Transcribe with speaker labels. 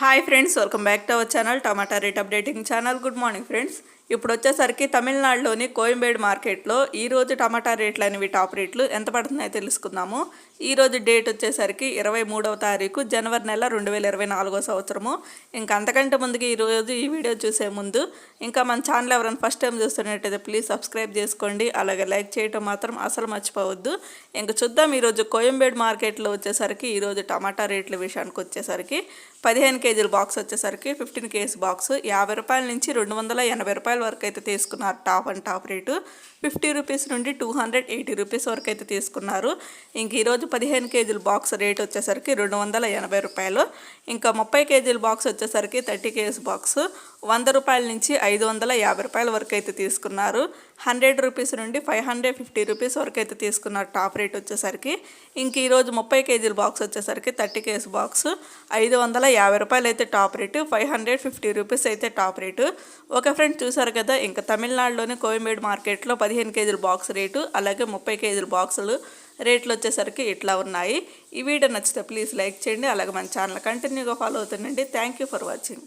Speaker 1: Hi friends, welcome back to our channel, Tomato Rate Updating channel. Good morning friends. ఇప్పుడు వచ్చేసరికి తమిళనాడులోని కోయంబేడు మార్కెట్లో ఈరోజు టమాటా రేట్లు అనేవి టాప్ రేట్లు ఎంత పడుతున్నాయో తెలుసుకుందాము ఈరోజు డేట్ వచ్చేసరికి ఇరవై మూడవ తారీఖు జనవరి నెల రెండు వేల ఇరవై నాలుగో సంవత్సరము ఇంకా అంతకంటే ముందుగా ఈరోజు ఈ వీడియో చూసే ముందు ఇంకా మన ఛానల్ ఎవరైనా ఫస్ట్ టైం చూస్తున్నట్టయితే ప్లీజ్ సబ్స్క్రైబ్ చేసుకోండి అలాగే లైక్ చేయటం మాత్రం అసలు మర్చిపోవద్దు ఇంకా చూద్దాం ఈరోజు కోయంబేడు మార్కెట్లో వచ్చేసరికి ఈరోజు టమాటా రేట్ల విషయానికి వచ్చేసరికి పదిహేను కేజీల బాక్స్ వచ్చేసరికి ఫిఫ్టీన్ కేజీ బాక్స్ యాభై రూపాయల నుంచి రెండు వందల ఎనభై రూపాయలు రూపాయల వరకు అయితే తీసుకున్నారు top and top rate fifty rupees నుండి టూ హండ్రెడ్ ఎయిటీ రూపీస్ వరకు అయితే తీసుకున్నారు ఇంక ఈరోజు పదిహేను కేజీల బాక్స్ రేట్ వచ్చేసరికి రెండు వందల ఎనభై రూపాయలు ఇంకా ముప్పై కేజీల బాక్స్ వచ్చేసరికి థర్టీ కేజీ బాక్స్ వంద రూపాయల నుంచి ఐదు వందల యాభై రూపాయల వరకు అయితే తీసుకున్నారు హండ్రెడ్ రూపీస్ నుండి ఫైవ్ హండ్రెడ్ ఫిఫ్టీ రూపీస్ వరకు అయితే తీసుకున్నారు టాప్ రేట్ వచ్చేసరికి ఇంక ఈరోజు ముప్పై కేజీల బాక్స్ వచ్చేసరికి థర్టీ కేజీ బాక్స్ ఐదు వందల యాభై రూపాయలు అయితే top rate five hundred fifty rupees అయితే టాప్ రేటు ఒక ఫ్రెండ్ చూసారు కదా ఇంకా తమిళనాడులోని కోయంబేడు మార్కెట్లో పదిహేను కేజీల బాక్స్ రేటు అలాగే ముప్పై కేజీల బాక్సులు రేట్లు వచ్చేసరికి ఇట్లా ఉన్నాయి ఈ వీడియో నచ్చితే ప్లీజ్ లైక్ చేయండి అలాగే మన ఛానల్ కంటిన్యూగా ఫాలో అవుతుండండి థ్యాంక్ యూ ఫర్ వాచింగ్